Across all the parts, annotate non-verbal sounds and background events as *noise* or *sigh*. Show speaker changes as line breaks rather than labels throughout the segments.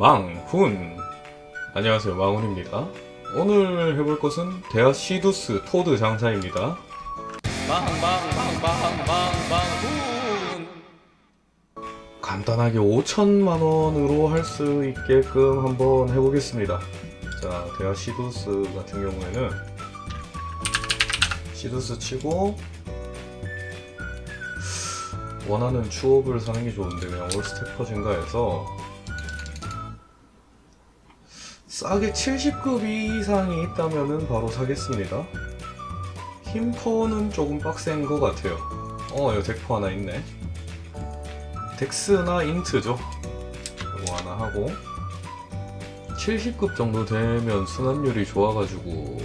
망훈. 안녕하세요 망훈입니다. 오늘 해볼 것은 대하 시두스 토드 장사입니다. 간단하게 5천만 원으로 할 수 있게끔 한번 해보겠습니다. 자 대하 시두스 같은 경우에는 시두스 치고 원하는 추업을 사는 게 좋은데 그냥 올스텝 퍼진가해서 싸게 70급 이상이 있다면은 바로 사겠습니다. 힘퍼는 조금 빡센 것 같아요. 어, 여기 덱포 하나 있네. 덱스나 인트죠. 이거 하나 하고 70급 정도 되면 순환율이 좋아가지고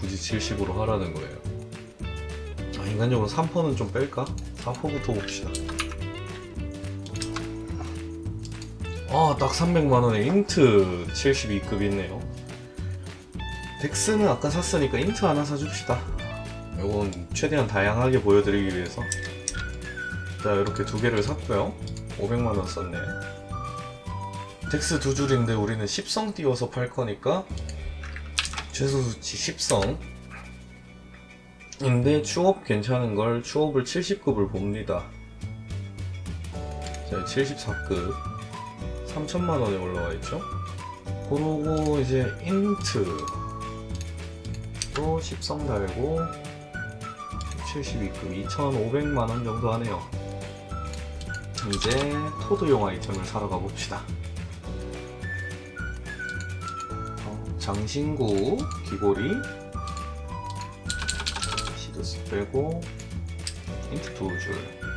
굳이 70으로 하라는 거예요. 아, 인간적으로 3퍼는 좀 뺄까? 4퍼부터 봅시다. 아, 딱 300만원에 인트 72급 있네요. 덱스는 아까 샀으니까 인트 하나 사줍시다. 이건 최대한 다양하게 보여드리기 위해서. 자, 이렇게 두 개를 샀고요. 500만원 썼네. 덱스 두 줄인데 우리는 10성 띄워서 팔 거니까 최소 수치 10성. 인데 추업 괜찮은 걸 추업을 70급을 봅니다. 자, 74급. 3천만 원에 올라와 있죠. 그러고 이제 인트 또 10성 달고 72급 2,500만 원 정도 하네요. 이제 토드용 아이템을 사러 가봅시다. 어, 장신구 귀고리 시드스 빼고 인트 두 줄.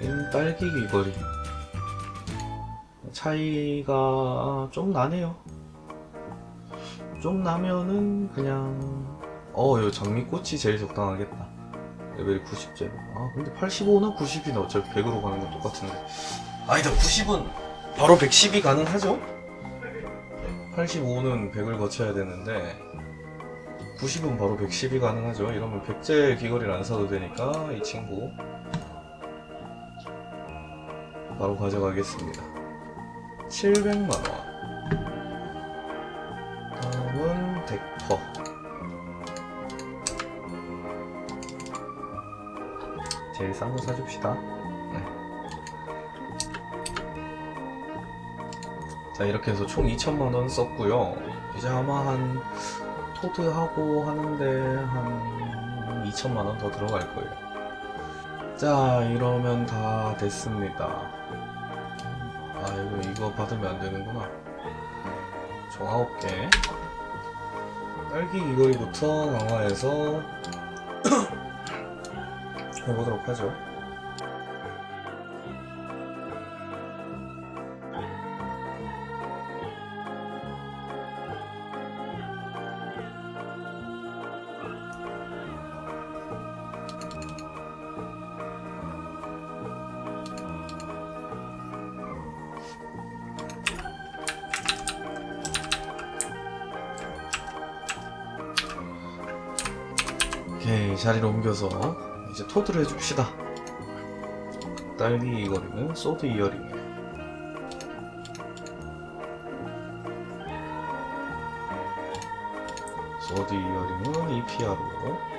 인 딸기 귀걸이 차이가 좀 나네요. 좀 나면은 그냥 어, 이 장미꽃이 제일 적당하겠다. 레벨이 90제. 아, 근데 85나 90이나 어차피 100으로 가는 건 똑같은데. 아니다, 90은 바로 110이 가능하죠? 85는 100을 거쳐야 되는데 90은 바로 110이 가능하죠. 이러면 100제 귀걸이를 안 사도 되니까 이 친구 바로 가져가겠습니다. 700만원. 다음은 덱퍼. 제일 싼 거 사줍시다. 네. 자, 이렇게 해서 총 2천만원 썼고요. 이제 아마 한, 토드하고 하는데 한 2천만원 더 들어갈 거예요. 자, 이러면 다 됐습니다. 아 이거 이거 받으면 안 되는구나. 총 9개. 딸기 이거리부터 강화해서 *coughs* 해보도록 하죠. 자리를 옮겨서 이제 토드를 해줍시다. 딸기 이거리는 소드 이어링이에요. 소드 이어링은 EPR로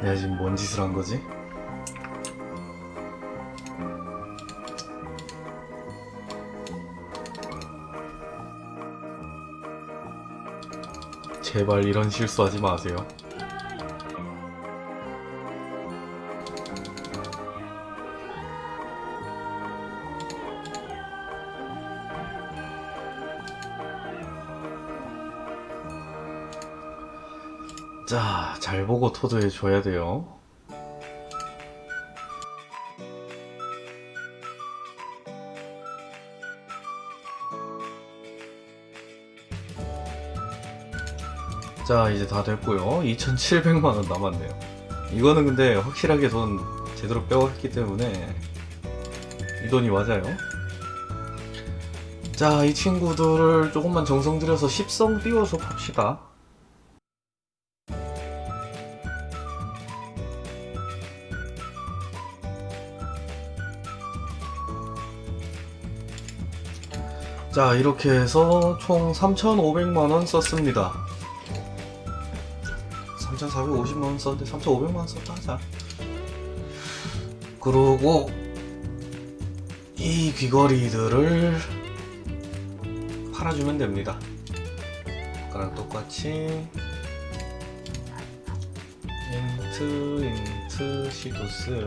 내가 지금 뭔 짓을 한 거지? 제발 이런 실수하지 마세요. 자, 잘 보고 토도해 줘야 돼요. 자, 이제 다 됐고요. 2,700만원 남았네요. 이거는 근데 확실하게 돈 제대로 빼왔기 때문에 이 돈이 맞아요. 자, 이 친구들을 조금만 정성 들여서 10성 띄워서 팝시다. 자, 이렇게 해서 총 3,500만원 썼습니다. 3,450만원 썼는데 3,500만원 썼다 하자. 그러고 이 귀걸이들을 팔아주면 됩니다. 아까랑 똑같이 인트 인트 시도스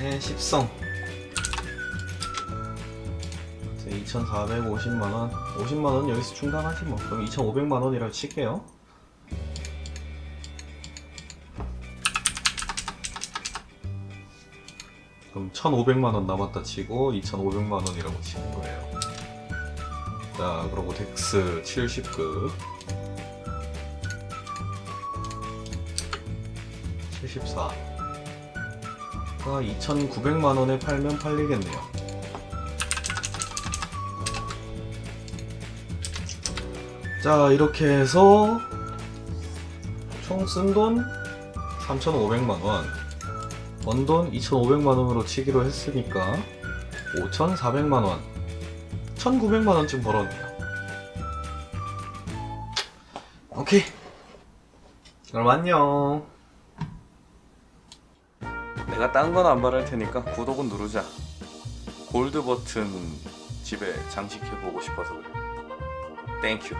네, 10성 2,450만원. 50만원 여기서 충당하지 뭐. 그럼 2,500만원이라고 칠게요. 그럼 1,500만원 남았다 치고 2,500만원이라고 치는 거예요. 자 그리고 덱스 70급. 74 2,900만원에 팔면 팔리겠네요 자 이렇게 해서 총 쓴 돈 3,500만원. 번돈 2,500만원으로 치기로 했으니까 5,400만원. 1,900만원쯤 벌었네요. 오케이. 그럼 안녕. 내가 딴 건 안 바랄 테니까 구독은 누르자. 골드 버튼 집에 장식해 보고 싶어서 땡큐